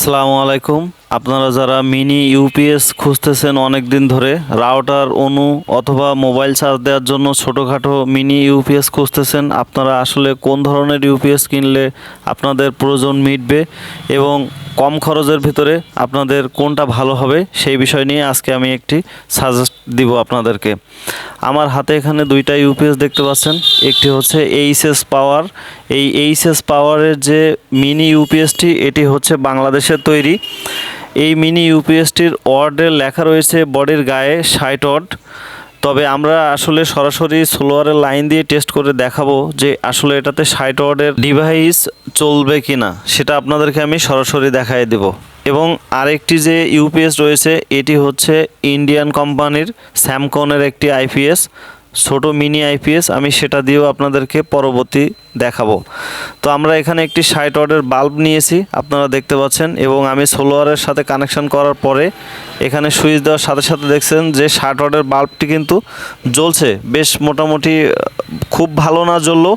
আসসালামু আলাইকুম। আপনারা যারা মিনি ইউপিএস খুঁজতেছেন অনেক দিন ধরে, রাউটার, অনু অথবা মোবাইল চার্জ দেওয়ার জন্য ছোটোখাটো মিনি ইউপিএস খুঁজতেছেন, আপনারা আসলে কোন ধরনের ইউপিএস কিনলে আপনাদের প্রয়োজন মিটবে এবং কম খরচের ভিতরে আপনাদের কোনটা ভালো হবে, সেই বিষয় নিয়ে আজকে আমি একটি সাজেস্ট দিব আপনাদেরকে। আমার হাতে এখানে দুইটা ইউপিএস দেখতে পাচ্ছেন, একটি হচ্ছে এইচএস পাওয়ার। এই এইচএস পাওয়ারের যে মিনি ইউপিএসটি, এটি হচ্ছে বাংলাদেশের তৈরি। এই মিনি ইউপিএসটির ওয়ার্ডে লেখা রয়েছে বডির গায়ে ষাট ওয়াট তবে আমরা আসলে সরাসরি সোলোয়ারের লাইন দিয়ে টেস্ট করে দেখাবো যে আসলে এটাতে ষাট ওয়ার্ডের ডিভাইস চলবে কি না সেটা আপনাদেরকে আমি সরাসরি দেখাই দেব। এবং আরেকটি যে ইউপিএস রয়েছে, এটি হচ্ছে ইন্ডিয়ান কোম্পানির স্যামকনের একটি আইপিএস ছোট মিনি আইপিএস আমি সেটা দিয়েও আপনাদেরকে পরবর্তী দেখাবো। তো আমরা এখানে একটি ষাট ওয়ার্ডের বাল্ব নিয়েছি, আপনারা দেখতে পাচ্ছেন, এবং আমি সোলোয়ারের সাথে কানেকশন করার পরে এখানে সুইচ দেওয়ার সাথে সাথে দেখছেন যে ষাট ওয়ার্ডের বাল্বটি কিন্তু জ্বলছে। বেশ মোটামুটি খুব ভালো না জ্বললেও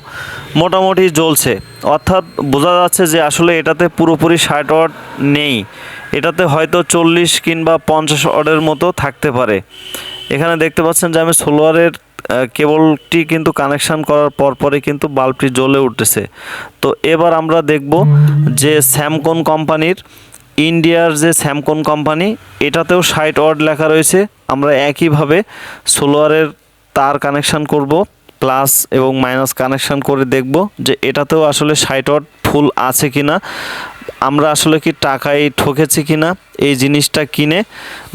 মোটামুটি জ্বলছে। অর্থাৎ বোঝা যাচ্ছে যে আসলে এটাতে পুরোপুরি ষাট ওয়াট নেই। এটাতে হয়তো চল্লিশ কিংবা পঞ্চাশ ওয়াটের মতো থাকতে পারে। এখানে দেখতে পাচ্ছেন যে আমি সোলোয়ারের কেবলটি কিন্তু কানেকশান করার পর পরে কিন্তু বাল্বটি জ্বলে উঠতেছে। তো এবার আমরা দেখব যে স্যামকন কোম্পানির ইন্ডিয়ার যে স্যামকন কোম্পানি এটাতেও ষাট ওয়ার্ড লেখা রয়েছে। আমরা একইভাবে সোলোয়ারের তার কানেকশান করব প্লাস এবং মাইনাস কানেকশান করে দেখব যে এটাতেও আসলে ষাট ওয়াট ফুল আছে কি না আমরা আসলে কি টাকায় ঠকেছি কিনা, এই জিনিসটা কিনে,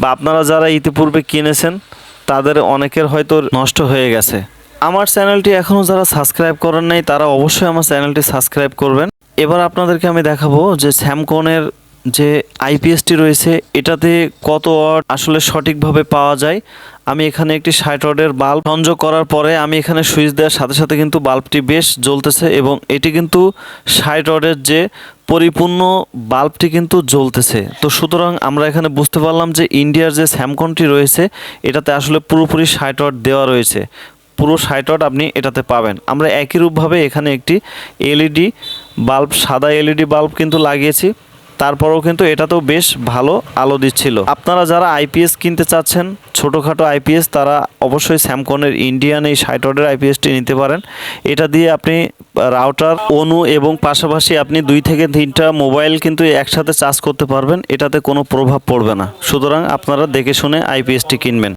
বা আপনারা যারা ইতিপূর্বে কিনেছেন তাদের অনেকের হয়তো নষ্ট হয়ে গেছে। আমার চ্যানেলটি এখনও যারা সাবস্ক্রাইব করেন নাই, তারা অবশ্যই আমার চ্যানেলটি সাবস্ক্রাইব করবেন। এবার আপনাদেরকে আমি দেখাবো যে স্যামকনের যে আইপিএসটি রয়েছে, এটাতে কত ওয়াট আসলে সঠিকভাবে পাওয়া যায়। আমি এখানে একটি ষাট ওয়াটের বাল্ব সংযোগ করার পরে আমি এখানে সুইচ দেওয়ার সাথে সাথে কিন্তু বাল্বটি বেশ জ্বলতেছে এবং এটি কিন্তু ষাট ওয়াটের যে পরিপূর্ণ বাল্বটি কিন্তু জ্বলতেছে। তো সুতরাং আমরা এখানে বুঝতে পারলাম যে ইন্ডিয়ার যে স্যামকনটি রয়েছে, এটাতে আসলে পুরোপুরি ষাট ওয়াট দেওয়া রয়েছে। পুরো ষাট ওয়াট আপনি এটাতে পাবেন। আমরা একই রূপভাবে এখানে একটি এলইডি বাল্ব, সাদা এলইডি বাল্ব কিন্তু লাগিয়েছি। তারপরেও কিন্তু এটাতেও বেশ ভালো আলো দিচ্ছিল। আপনারা যারা আইপিএস কিনতে চাচ্ছেন, ছোটোখাটো আইপিএস তারা অবশ্যই স্যামকনের ইন্ডিয়ান এই ওয়াটের আইপিএসটি নিতে পারেন। এটা দিয়ে আপনি রাউটার, অনু এবং পাশাপাশি আপনি দুই থেকে তিনটা মোবাইল কিন্তু একসাথে চার্জ করতে পারবেন। এটাতে কোনো প্রভাব পড়বে না। সুতরাং আপনারা দেখে শুনে আইপিএসটি কিনবেন।